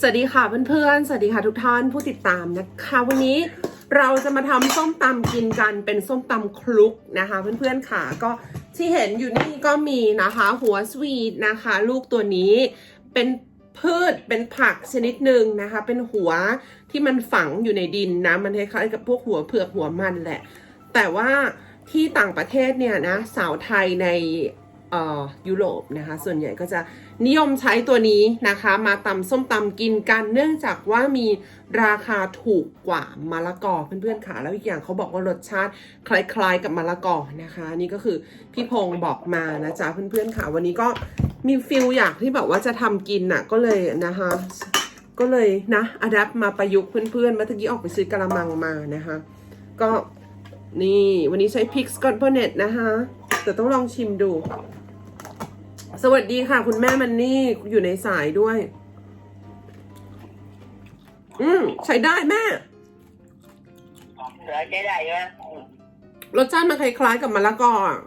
สวัสดีค่ะเพื่อนๆ สวัสดีค่ะทุกท่านผู้ติดตามนะคะ วันนี้เราจะมาทำส้มตำกินกันเป็นส้มตำคลุกนะคะ เพื่อนๆค่ะก็ที่เห็นอยู่นี่ก็มีนะคะ หัวสวีทนะคะ ลูกตัวนี้เป็นพืชเป็นผักชนิดหนึ่งนะคะ เป็นหัวที่มันฝังอยู่ในดินนะ มันคล้ายๆกับพวกหัวเผือกหัวมันแหละ แต่ว่าที่ต่างประเทศเนี่ยนะสาวไทยใน ยุโรปนะคะ ส่วนใหญ่ก็จะนิยมใช้ตัวนี้นะคะ มาตำส้มตำกินกัน เนื่องจากว่ามีราคาถูกกว่ามะละกอเพื่อนๆค่ะ แล้วอีกอย่างเขาบอกว่ารสชาติคล้ายๆกับมะละกอนะคะ นี่ก็คือพี่พงศ์บอกมานะจ๊ะเพื่อนๆค่ะ วันนี้ก็มีฟิลอยากที่แบบว่าจะทำกินน่ะก็เลยนะคะ ก็เลยนะอัดมาประยุกต์เพื่อนๆเมื่อกี้ออกไปซื้อกระมังมานะคะ ก็นี่วันนี้ใช้พริกสกอตเ o เน็ตนะคะแต่ต้องลองชิมดู สวัสดีค่ะ คุณแม่มันนี่อยู่ในสายด้วย อืมใช้ได้แม่เหลือใช้ได้ใช่ไหมรสชาติมันคล้ายๆกับมะละกออะ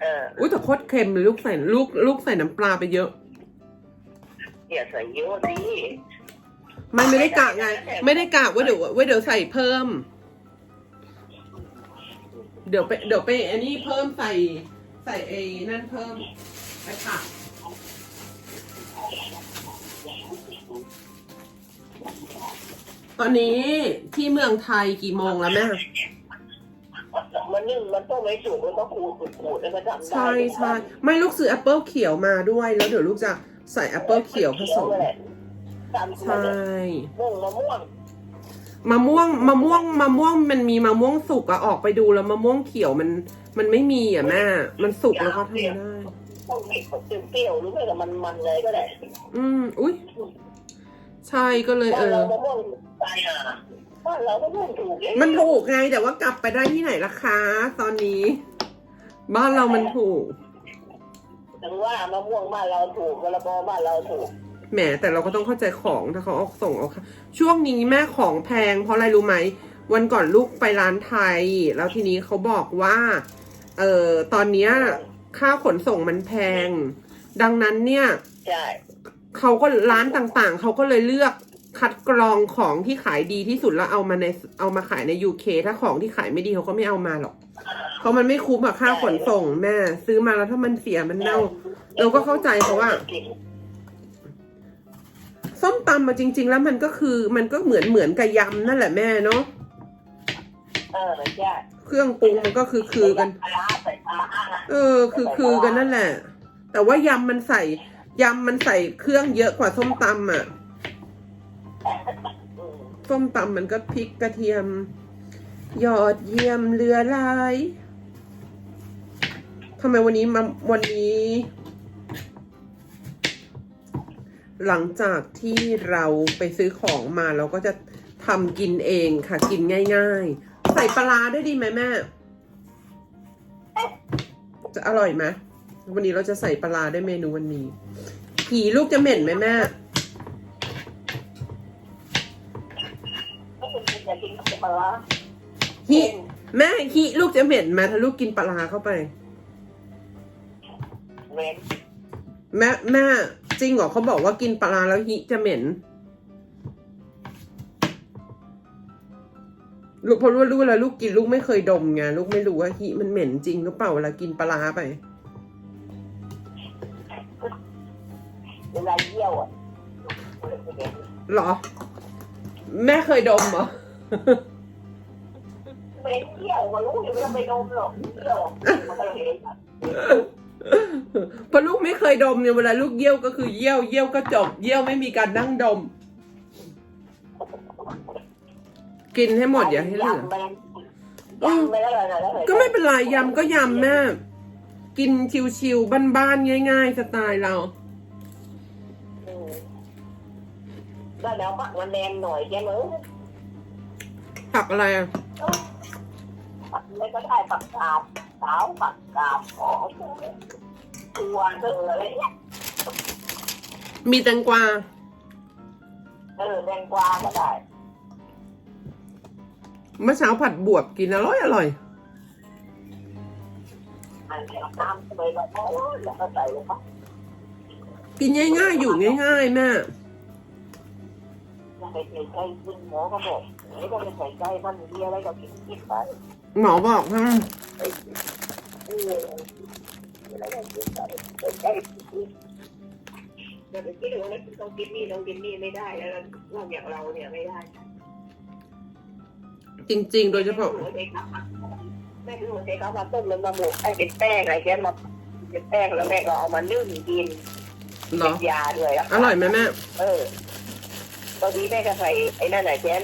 เอออุ้ยแต่โคตรเค็มเลยลูกใส่ลูกลูกใส่น้ำปลาไปเยอะอย่าใส่เยอะสิไม่ไม่ได้กะไง ไม่ได้กะว่าเดี๋ยวว่าเดี๋ยวใส่เพิ่ม เดี๋ยวไปเดี๋ยวไปอันนี้เพิ่มใส่ ใส่ไอ้นั่นเพิ่มไอ้ผักตอนนี้ที่เมืองไทยกี่โมงแล้วแม่ มันนึ่งมันต้องไม่สุกมันต้องขูดขูดขูดแล้วก็ทำได้ใช่ใช่ไม่ลูกซื้อแอปเปิลเขียวมาด้วย แล้วเดี๋ยวลูกจะใส่แอปเปิลเขียวผสมตามใช่ ม่วงมะม่วง มะม่วงมะม่วงมะม่วงมันมีมะม่วงสุกอะออกไปดูแล้วมะม่วงเขียวมัน มันไม่มีอะแม่มันสุกแล้วก็ทำได้ต้องมีขมเปรี้ยวหรือไม่ก็มันมันเลยก็ได้ อืมอุ้ยใช่ก็เลยเอบ้านเราอมะม่วงตายอะบ้านเรามะม่วงถูกมันถูกไงแต่ว่ากลับไปได้ที่ไหนล่ะคะตอนนี้ บ้านเรามันถูก ถึงว่ามะม่วงบ้านเราถูกกระบอบ้านเราถูก แหมแต่เราก็ต้องเข้าใจของถ้าเขาเอาส่งเอาค่ะช่วงนี้แม่ของแพง เพราะอะไรรู้ไหม วันก่อนลูกไปร้านไทย แล้วทีนี้เขาบอกว่าเออตอนเนี้ยค่าขนส่งมันแพง ดังนั้นเนี่ยใช่เขาก็ร้านต่างๆ เขาก็เลยเลือกคัดกรองของที่ขายดีที่สุดแล้วเอามาในเอามาขายใน UK ถ้าของที่ขายไม่ดีเขาก็ไม่เอามาหรอกเพราะมันไม่คุ้มกับค่าขนส่งแม่ ซื้อมาแล้วถ้ามันเสียมันเน่า เราก็เข้าใจเพราะว่า ส้มตำมาจริง ๆ แล้วมันก็คือมันก็เหมือนเหมือนกับยำนั่นแหละแม่เนาะเออใช่เครื่องปรุงมันก็คือคือกันปลาร้าใส่ปลาร้านะเออ คือคือกันนั่นแหละ แต่ว่ายำมันใส่ยำมันใส่เครื่องเยอะกว่าส้มตำอะอืมส้มตำมันก็พริกกระเทียม ยอดเยี่ยมเรือลายทำไมวันนี้มาวันนี้ หลังจากที่เราไปซื้อของมาเราก็จะทำกินเองค่ะ กินง่ายๆ ใส่ปลาร้าด้วยดีไหมแม่ จะอร่อยไหมวันนี้เราจะใส่ปลาร้าด้วยเมนูวันนี้ผีลูกจะเหม็นไหมแม่ถ้าคุณอยากกินปลาร้าฮิแม่ฮิลูกจะเหม็นไหมถ้าลูกกินปลาร้าเข้าไปเว้นแม่แม่ จริงเหรอเขาบอกว่ากินปลาร้าแล้วฮิจะเหม็นลูกเพราะรู้รู้แล้วลูกกินลูกไม่เคยดมไงลูกไม่รู้ว่าฮิมันเหม็นจริงหรือเปล่าเวลากินปลาร้าไป เวลาเยี่ยวอะเหรอ แม่เคยดมเหรอไม่เยี่ยวก็รู้อยู่ไม่ต้องไปดมหรอกเยี่ยวมันก็เห็น เพราะลูกไม่เคยดมเนี่ยเวลาลูกเยี่ยวก็คือเยี่ยวเยี่ยวก็จบ เยี่ยวไม่มีการนั่งดม กินให้หมดอย่าให้เหลือ ยำไปยำไปแล้วอะไรนะแล้วอะไรก็ไม่เป็นไรยำก็ยำแม่กินชิวๆบ้านๆง่าย ๆ สไตล์เรา อืมก็เดี๋ยวปักมันแดงหน่อยแค่นู้นผักอะไรอะปักไม่ก็ได้ปักกาบ สาวปักกาบขอตัวเธออะไรเงี้ยมีแตงกวา เออแดงกวาก็ได้เมื่อเช้าผัดบวบกินอร่อยอร่อยอันนี้น้ำไปแล้วก็แล้วก็ใส่ลงไปกินง่ายๆอยู่ง่ายๆแม่ไปใส่ใจซึ่งหมอก็บอกไม่ต้องไปใส่ใจมันมีอะไรก็กินกินไปหมอบอกฮะเอออะไรก็กินไปใส่ใจกินแต่ไปคิดว่าต้องกินนี่ต้องกินนี่ไม่ได้แล้วนอกจากเราเนี่ยไม่ได้จริง ๆ โดยเฉพาะแม่ดูหัวใจเขามาต้มแล้วมาหมกให้เป็นแป้งอะไรแกมาเป็นแป้งแล้วแม่ก็เอามานึ่งกินเหรอยาด้วยะอร่อยไหมแม่เออตอนนี้แม่ก็ใส่ไอ้นั่นไหนะแกน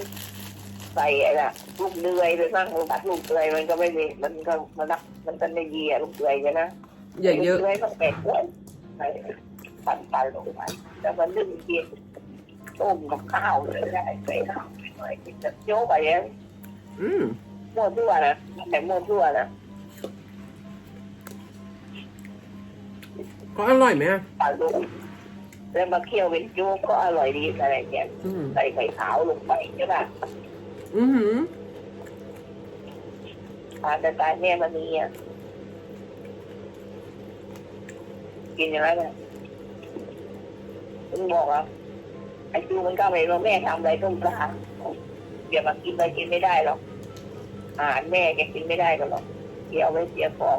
ใส่ไอ้น่ะ ลูกเดือยไปบ้างลูกบัดลูกเดือยมันก็ไม่มีมันก็มันนักมันก็ไม่ดีอะลูกเดือยใช่ไหมอย่าเยอะลูกเดือยต้องแปดด้วยใส่ปั่นไปลงไปแล้วมันนึ่งกินต้มกับข้าวเลยได้ใส่ข้าวไปหน่อยกินแบบโจ๊กไปแล้วอืมมั่วทั่วนะแต่มั่วทั่วนะก็อร่อยไหมอะปลาลูกแล้วมาเคี่ยวเป็นโจ๊กก็อร่อยดีอะไรอย่างเงี้ยอืมใส่ไข่ขาวลงไปใช่ป่ะอือหือ ทานแต่ตายแม่มันมีอะกินอย่างไรเนี่ยมึงบอกอะไอ้จูมันก็ไม่รู้แม่ทำอะไรต้มปลาอย่ามากินไปกินไม่ได้หรอกอาหารแม่แกกินไม่ได้กันหรอกเสียเอาไว้เสียของ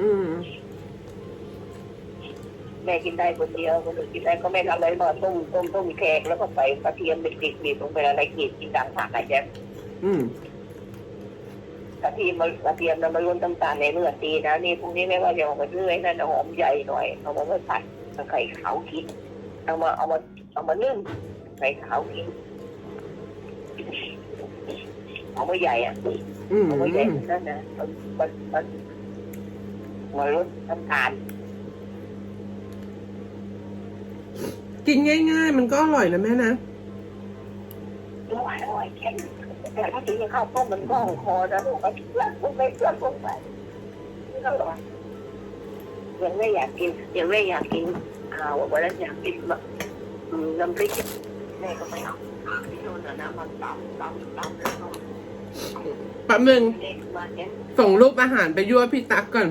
อืม แม่กินได้คนเดียวคนอื่นกินได้ก็แม่ทำอะไรมาต้มต้มต้มแขกแล้วก็ใส่กระเทียมเด็กๆบีบลงไปอะไรกีดกินดังผักอะไรแจ๊อืม กระเทียมมันกระเทียมมันมาล้นน้ำตาลในเลือดดีนะนี่พวกนี้แม่ว่าจะเอามาเรื่อยนั่นน่ะหอมใหญ่หน่อยเอามาไว้ผัดกับไข่ขาวกินเอามาเอามาเอามานึ่งไข่ขาวกินเอามาใหญ่อะอืมเอามาใหญ่นั่นนะมันมันมันมาลดน้ำตาลกินง่าย ๆ มันก็อร่อยนะแม่นะอร่อยอร่อยแค่ แต่ถ้ากินข้าวต้มมันก็คอนะลูกเอาเลือดลงไปเลือดลงไปไม่อร่อยยังไม่อยากกินยังไม่อยากกินข้าววันนั้นอยากกินแบบน้ำพริกแม่ก็ไม่เอาที่โน่นน่ะนะมันตำตำตำแล้วก็แป๊บนึงเด็กมาเนี่ยส่งรูปอาหารไปยั่วพี่ตั๊กก่อน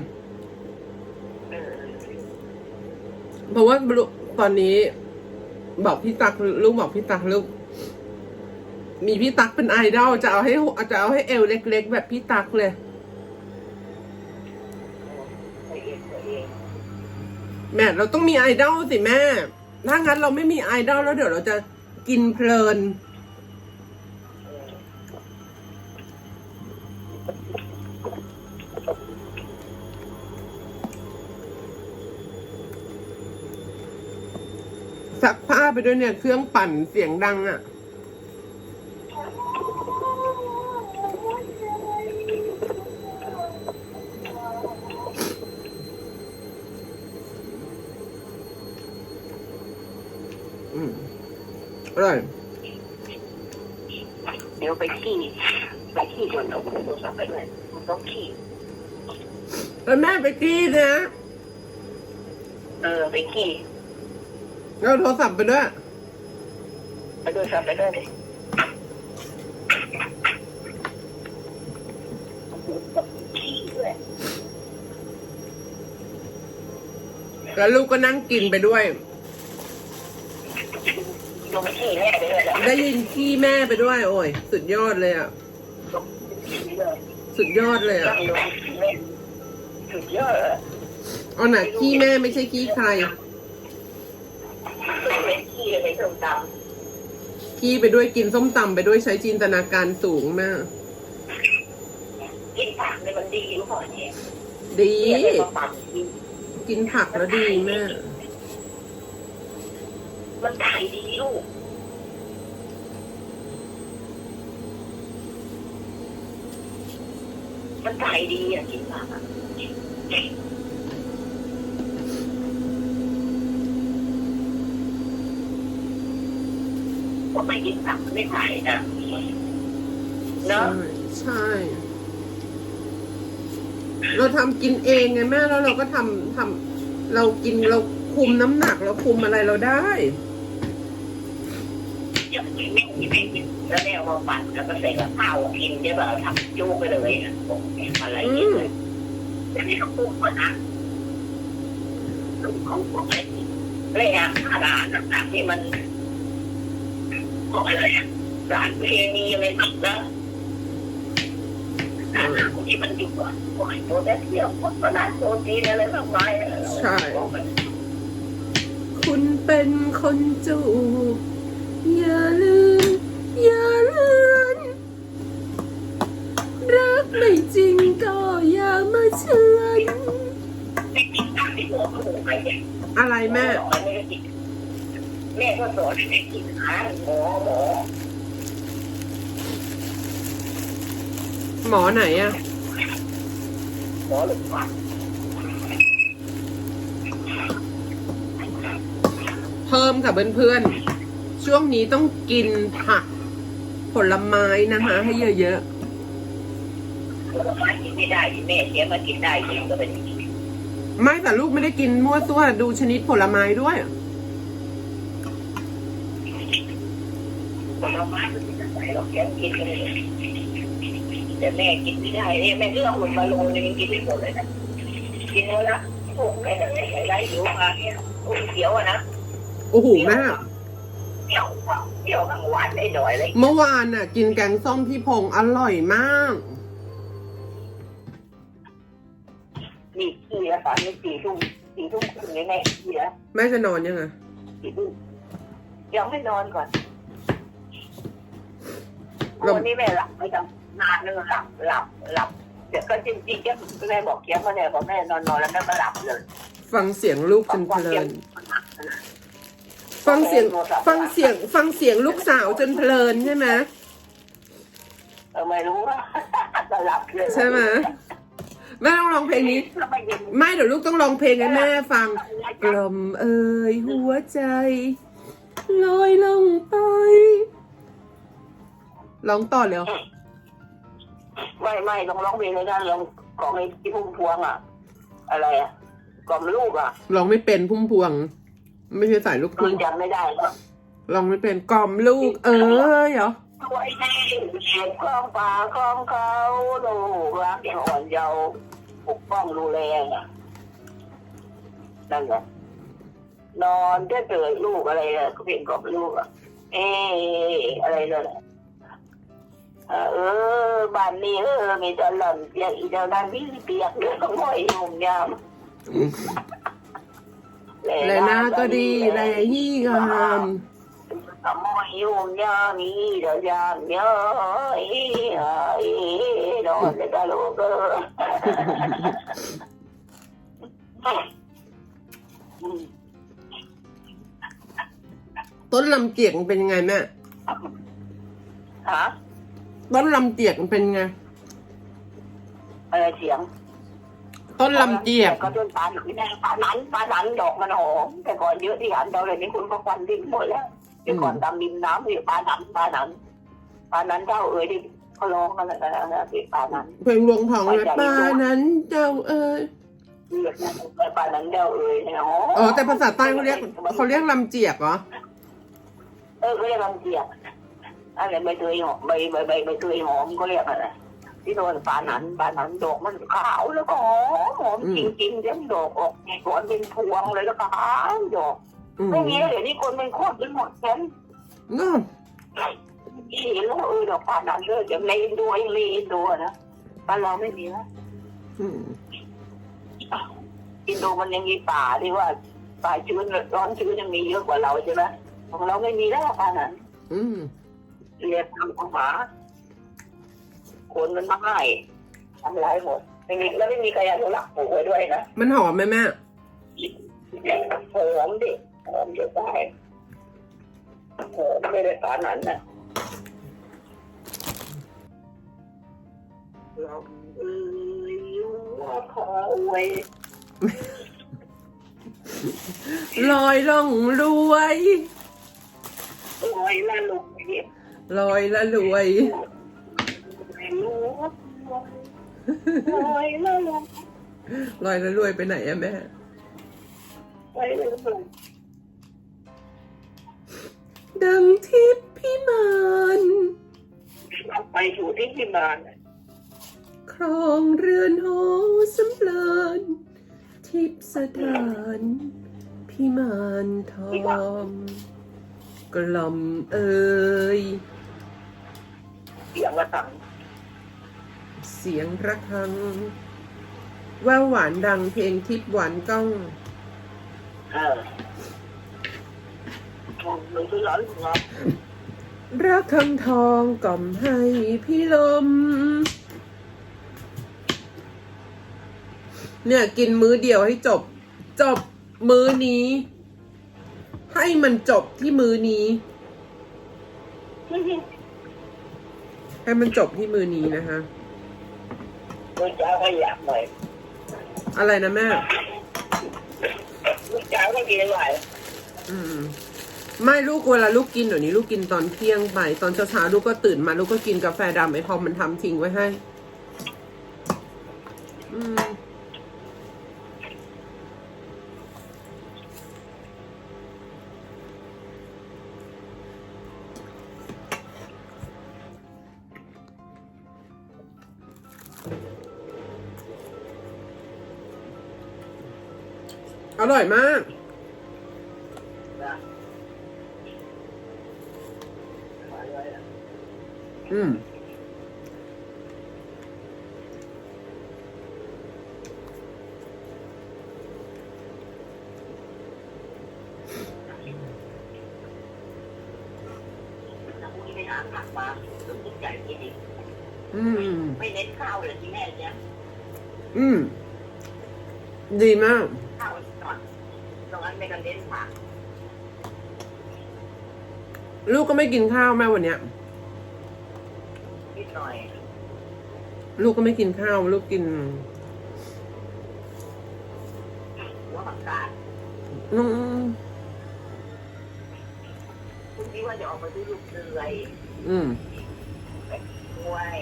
เพราะว่าตอนนี้ บอกพี่ตักลูกบอกพี่ตักลูก มีพี่ตักเป็นไอดอลจะเอาให้จะเอาให้เอวเล็ก ๆ แบบพี่ตักเลย แม่เราต้องมีไอดอลสิแม่ ถ้างั้นเราไม่มีไอดอลแล้วเดี๋ยวเราจะกินเพลิน ซักผ้าไปด้วยเนี่ย เครื่องปั่นเสียงดังอะ่ะ อืมอร่อย เดี๋ยวไปขี้ไปขี้ก่อนเอาโทรศัพท์ไปด้วยมันต้องขี้ แล้วแม่ ไปกี้นะ เออ ไปขี้เอาโทรศัพท์ไปด้วย ไปด้วยครับไปด้วยเลยขี้ด้วยแล้วลูกก็นั่งกินไปด้วย ลงขี้แม่ไปด้วยได้ยินขี้แม่ไปด้วย โอ้ย สุดยอดเลยอะ ลงขี้เลยสุดยอดเลยอะตั้งลงขี้แม่ สุดยอดอะเอาหน่ะขี้แม่ไม่ใช่ขี้ใคร เป็นขี้เลยไปส้มตขี้ไปด้วยกินส้มตำไปด้วยใช้จินตนาการสูงมากำกินผักเนี่ยมันดีรู้เปล่าเนี่ยดี เนี่ยไปมาปั่นกินกินผักแล้วดีแม่มันถ่ายดีลูกมันถ่ายดีอะกินผักอะ ก็ไม่กินผักไม่ถ่ายนะเนาะใช่ เราทำกินเองไงแม่แล้วเราก็ทำทำเรากินเราคุมน้ำหนักเราคุมอะไรเราได้อย่างนี้ไม่กินไม่กินแล้วแม่เอามาปั่นแล้วก็ใส่กับข้าวกินใช่ป่ะทำจูไปเลยอะอะไรอย่างเงี้ย เลยแต่นี่เขาพูดว่านะลูกของพวกไอ้เลยอะอาหารต่างๆที่มันบอกอะไรสารเคมีอะไรนักนะสารที่มันอยู่อะพวกไอ้โปรแทสเซียมพวกสารโปรตีนอะไรมากมายใช่ คุณเป็นคนจูบ ที่หมอเขาบอกไปเนี่ยอะไรแม่แม่ก็สอนให้แม่กินอาหารหมอหมอหมอไหนอะหมอหรือเปล่าเพิ่มค่ะเพื่อนๆ ช่วงนี้ต้องกินผักผลไม้นะคะ ให้เยอะผลไม้กินไม่ได้แม่เสียมากินได้กินก็เป็นๆ ไม่แต่ลูกไม่ได้กินมั่วซั่วดูชนิดผลไม้ด้วย ผลไม้มันจะใส่หรอกแกกินกันเลยแต่แม่กินไม่ได้เนี่ยแม่เลือกคนมาลงเลยยังกินไม่หมดเลยนะกินแล้วละพวกแม่อะไรไรอยู่มาเนี่ยโอ้เขียวอะนะโอ้โหแม่เปรี้ยวเปรี้ยวข้างหวานได้หน่อยเลย เมื่อวานน่ะ กินแกงส้มพี่พงษ์อร่อยมาก นี่ขี้แล้วตอนนี้สี่ทุ่มสี่ทุ่มครึ่งเลยแม่ขี้แล้วแม่จะนอนยังไงสี่ทุ่มยังไม่นอนก่อนหลับวันนี้แม่หลับไม่จำนานเลยหลับหลับหลับเดี๋ยวก็จริงๆก็แม่บอกเกี้ยมาเนี่ยบอกแม่นอนนอนแล้วแม่ก็หลับเลยฟังเสียงลูกจนเพลินฟังเสียงฟังเสียง ฟังเสียงลูกสาวจนเพลินใช่ไหมเออไม่รู้ว่าจะหลับเลยใช่ไหม แม่ต้องร้องเพลงนี้แล้วไม่ยินไม่เดี๋ยวลูกต้องร้องเพลงให้แม่ฟัง กล่อมเอ่ยหัวใจลอยลงไปร้องต่อเร็วไม่ไม่ต้องร้องเพลงเลยนะร้องของไอ้ที่พุ่มพวงอะ อะไรอะกล่อมลูกอะร้องไม่เป็นพุ่มพวง ไม่ใช่สายลูกมัทุ่นงจำไม่ได้แล้วร้องไม่เป็นกล่อมลูก เออเหรอ ไว้ในเสียงคล้องป่าคล้องเขาลูกรักยังอ่อนเยาว์ปกป้องดูแลอะนั่นแหละนอนจะเกิดลูกอะไรอะก็เป็นกอมลูกอะเอออะไรนั่นแหละเออบ้านนี้เออมีแต่หล่อนเปียกอีเจ้านั้นพี่เปียกเรื่องของหอยหุ่มยามและหน้าก็ดีและยี่งามทำไมยุ่งยาม ต้นลำเจียกมันเป็นยังไงแม่ฮะต้นลำเจียกมันเป็นไงอะไรเสียง ต้นลำเจียกก็ต้นปลาหนังแน่ปลาหนันปลาหนันดอกมันหอมแต่ก่อนเยอะที่หันเราเลยนี่คุณก็ควันดิ้นหมดแล้ว เดี๋ยวก่อนตามริมน้ำมีปลาหนันปลาหนันปลาหนันเจ้าเอ๋ยที่เขาร้องกันแล้วนะนะที่ปลาหนันเพลงรวงทองเลยป้านั้นเจ้าเอ้ยเรียกนะปลาหนันเจ้าเอ๋ยเนี่ยเออแต่ภาษาใต้เขาเรียกเขาเรียกลำเจียกเหรอเออเขาเรียกลำเจียกอะไรใบเตยหอมใบใบใบใบเตยหอมก็เรียกอะไรที่โดนปลาหนันปลาหนันดอกมันขาวแล้วก็หอมหอมจริงๆเดี๋ยวดอกออกก่อนเป็นพวงเลยแล้วก็ขาวดอกอืม ไม่มีเลยเดี๋ยวนี้คนเป็นโคตรเป็นหมดแค่นเนาะเห็นแล้วเออดอกปลาหนันเลยเดี๋ยวในอินโดเองในอินโดอะนะบ้านเราไม่มีนะอืมอินโดมันยังมีป่าที่ว่าป่าชื้นร้อนชื้นยังมีเยอะกว่าเราใช่ไหมของเราไม่มีแล้วปลาหนันอืมเรียกทำของหมาคนมันมาให้ทำร้ายหมดไม่มีแล้วไม่มีใครอนุรักษ์ปลูกไว้ด้วยนะมันหอมไหมแม่หอมดิ หอมจะตายหอมไม่ได้สารนั้นนะเราเอ้ยว่าขอไว้ลอยล่องรวยลอยละลงเย็บลอยละรวยลูกลอยละลงลอยละรวยไปไหนอะแม่ ไปเลยลง ดังทิพย์พิมานเราไปอยู่ที่พิมานครองเรือนหอสำเพลินทิพย์สถานพิมานทองกล่อมเอ่ยเสียงระฆัง เสียงระฆังแววหวานดังเพลงทิพย์หวานก้อง เออ หนูคือร้อนของเรารักคำทองกล่อมให้พี่ลม เนี่ยกินมื้อเดียวให้จบ จบมื้อนี้ ให้มันจบที่มื้อนี้ ให้มันจบที่มื้อนี้นะคะลูกจ้าก็อยากหน่อยอะไรนะแม่ลูกจ้าก็กินหน่อยอืม ไม่ลูกเวลาลูกกินเดี๋ยวนี้ลูกกินตอนเที่ยงไป ตอนเช้าเช้าๆลูกก็ตื่นมาลูกก็กินกาแฟดำไอ้ทอมมันทำทิ้งไว้ให้ อืมอร่อยมาก พรุ่งนี้ไปหาผักมาลูกใหญ่กินอีกอืม ไม่เน้นข้าวเลยที่แม่เนี่ยอืม ดีมาก ข้าวก่อนตรงนั้นไม่กันเน้นผักลูกก็ไม่กินข้าวแม่วันเนี้ย นิดหน่อยลูกก็ไม่กินข้าว ลูกกินหัวผักกาดอืม จะออกมาซื้อลูกเดือยอืมมวย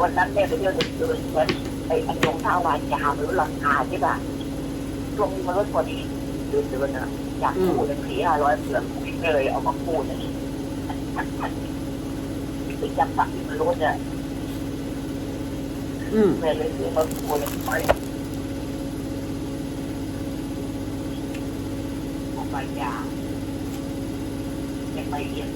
วันนั้นเนี่ยไปเที่ยวดึกดื่นเหมือนไอ้อันยงข้าววานยาวหรือราคาใช่ป่ะช่วงนี้มันลดพอดีดื่นดื่นนะอยากพูดเป็นสี่ห้าร้อยเผื่อเลยเอามาพูดนะไปจับปักที่มันลดเนี่ยอืมแม่เลยซื้อมาพูดไปออกไปยาว ยัง